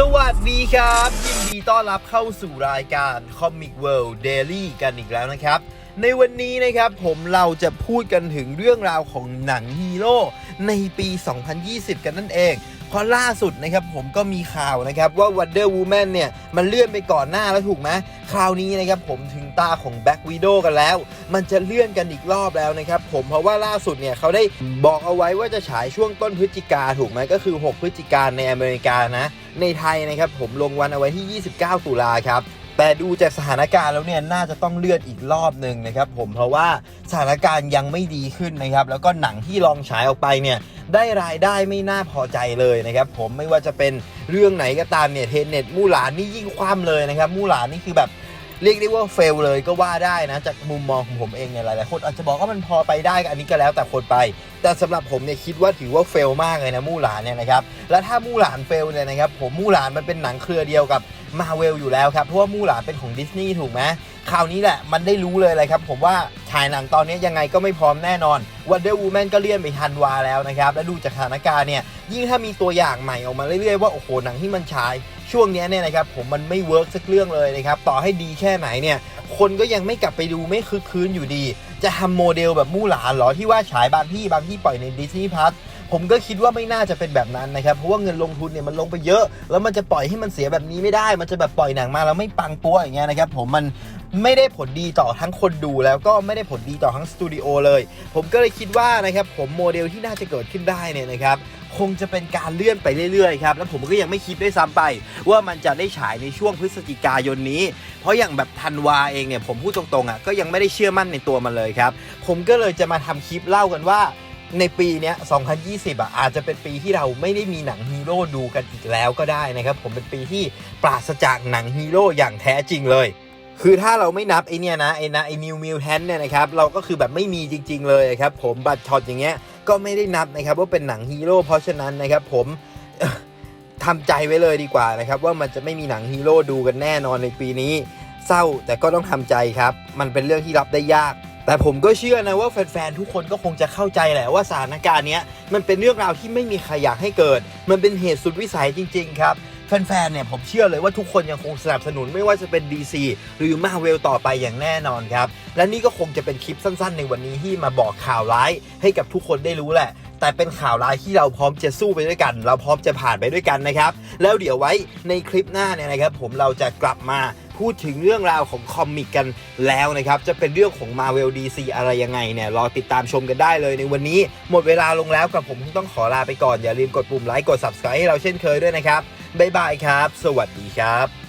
สวัสดีครับ ยินดีต้อนรับเข้าสู่รายการ Comic World Daily กันอีกแล้วนะครับ ในวันนี้นะครับผมเราจะพูดกันถึงเรื่องราวของหนังฮีโร่ในปี 2020 กันนั่นเอง ราะล่าสุดนะครับผมก็มีข่าวนะครับว่า Wonder Woman เนี่ย มันเลื่อนไปก่อนหน้าแล้วถูกไหมคราวนี้นะครับผมถึงตาของ Black Widow กันแล้ว มันจะเลื่อนกันอีกรอบแล้วนะครับผมเพราะว่าล่าสุดเนี่ยเขาได้บอกเอาไว้ว่าจะฉายช่วงต้นพฤศจิกาถูกไหมก็คือ 6 พฤศจิกาในอเมริกานะ ในไทยนะครับผมลงวันเอาไว้ที่ 29 ตุลาครับแต่ดูจากสถานการณ์แล้วเนี่ยน่าจะต้องเลื่อนอีกรอบหนึ่งนะครับผมเพราะว่าสถานการณ์ยังไม่ดีขึ้นนะครับ แล้วก็หนังที่ลองฉายออกไปเนี่ย ได้รายได้ไม่น่าพอใจเลยนะครับผมไม่ว่าจะเป็นเรื่องไหนก็ตามเนี่ยเทนเน็ตมู่หลานนี่ยิ่งคว่ำเลยนะครับมู่หลานนี่คือแบบเรียกได้ว่าเฟลเลยก็ว่าได้นะ จากมุมมองของผมเองเนี่ยหลายๆคนอาจจะบอกว่ามันพอไปได้กับอันนี้ก็แล้วแต่คนไป แต่สำหรับผมเนี่ยคิดว่าถือว่าเฟลมากเลยนะมู่หลานเนี่ยนะครับแล้วถ้ามู่หลานเฟลเนี่ยนะครับผมมู่หลานมันเป็นหนังเครือเดียวกับมาเวลอยู่แล้วครับเพราะว่ามู่หลานเป็นของดิสนีย์ถูกไหมคราวนี้แหละมันได้รู้เลยเลยครับผมว่า ฉายหนังตอนนี้ยังไงก็ไม่พร้อมแน่นอน Wonder Woman ก็เลื่อนไปทันวาแล้วนะครับ และดูจากสถานการณ์เนี่ย ยิ่งถ้ามีตัวอย่างใหม่ออกมาเรื่อยๆว่า โอ้โห หนังที่มันฉาย ช่วงนี้เนี่ยนะครับ ผมมันไม่เวิร์กสักเรื่องเลยนะครับ ต่อให้ดีแค่ไหนเนี่ย คนก็ยังไม่กลับไปดูไม่คึกคืนอยู่ดี จะทำโมเดลแบบมู่หลานหรอที่ว่าฉายบางที่บางที่ปล่อยในดิสนีย์พัท ผมก็คิดว่าไม่น่าจะเป็นแบบนั้นนะครับ เพราะว่าเงินลงทุนเนี่ยมันลงไปเยอะ แล้วมันจะปล่อยให้มันเสียแบบนี้ไม่ได้ มันจะแบบปล่อยหนังมาแล้วไม่ปังปัวอย่างเงี้ยนะครับผมมันไม่ได้ผลดีต่อทั้งคนดูแล้วก็ไม่ได้ผลดีต่อทั้งสตูดิโอเลย ผมก็เลยคิดว่านะครับผมโมเดลที่น่าจะเกิดขึ้นได้เนี่ยนะครับคงจะเป็นการเลื่อนไปเรื่อยๆครับ แล้วผมก็ยังไม่คิดด้วยซ้ำไป ว่ามันจะได้ฉายในช่วงพฤศจิกายนนี้ เพราะอย่างแบบธันวาเองเนี่ยผมพูดตรงๆอะก็ยังไม่ได้เชื่อมั่นในตัวมันเลยครับ ผมก็เลยจะมาทำคลิปเล่ากันว่า ในปีเนี้ย 2020 อะ อาจจะเป็นปีที่เราไม่ได้มีหนังฮีโร่ดูกันอีกแล้วก็ได้นะครับ ผมเป็นปีที่ปราศจากหนังฮีโร่อย่างแท้จริงเลย คือถ้าเราไม่นับไอเนี่ยนะไอนะไอนิวมิวแทนเนี่ยนะครับ เราก็คือแบบไม่มีจริง ๆ เลยครับ ผมบัตรช็อตอย่างเงี้ย ก็ไม่ได้นับนะครับว่าเป็นหนังฮีโร่ เพราะฉะนั้นนะครับผมทำใจไว้เลยดีกว่านะครับ ว่ามันจะไม่มีหนังฮีโร่ดูกันแน่นอนในปีนี้ เศร้าแต่ก็ต้องทำใจครับ มันเป็นเรื่องที่รับได้ยาก แต่ผมก็เชื่อนะว่าแฟนๆ ทุกคนก็คงจะเข้าใจแหละว่าสถานการณ์นี้มันเป็นเรื่องราวที่ไม่มีใครอยากให้เกิด มันเป็นเหตุสุดวิสัยจริง ๆ ครับ แฟนๆ เนี่ยผมเชื่อเลยว่าทุกคนยังคงสนับสนุนไม่ว่าจะเป็น DC หรือมาเวลต่อไปอย่างแน่นอนครับ และนี่ก็คงจะเป็นคลิปสั้นๆ ในวันนี้ที่มาบอกข่าวร้ายให้กับทุกคนได้รู้แหละแต่เป็นข่าวร้ายที่เราพร้อมจะสู้ไปด้วยกัน เราพร้อมจะผ่านไปด้วยกันนะครับ แล้วเดี๋ยวไว้ในคลิปหน้าเนี่ยนะครับ ผมเราจะกลับมา พูดถึงเรื่องราวของคอมิกกันแล้วนะครับ จะเป็นเรื่องของ Marvel DC อะไรยังไงเนี่ย รอติดตามชมกันได้เลยในวันนี้ หมดเวลาลงแล้วกับผมต้องขอลาไปก่อน อย่าลืมกดปุ่มไลค์กด subscribe ให้เราเช่นเคยด้วยนะครับบ๊ายบายครับ สวัสดีครับ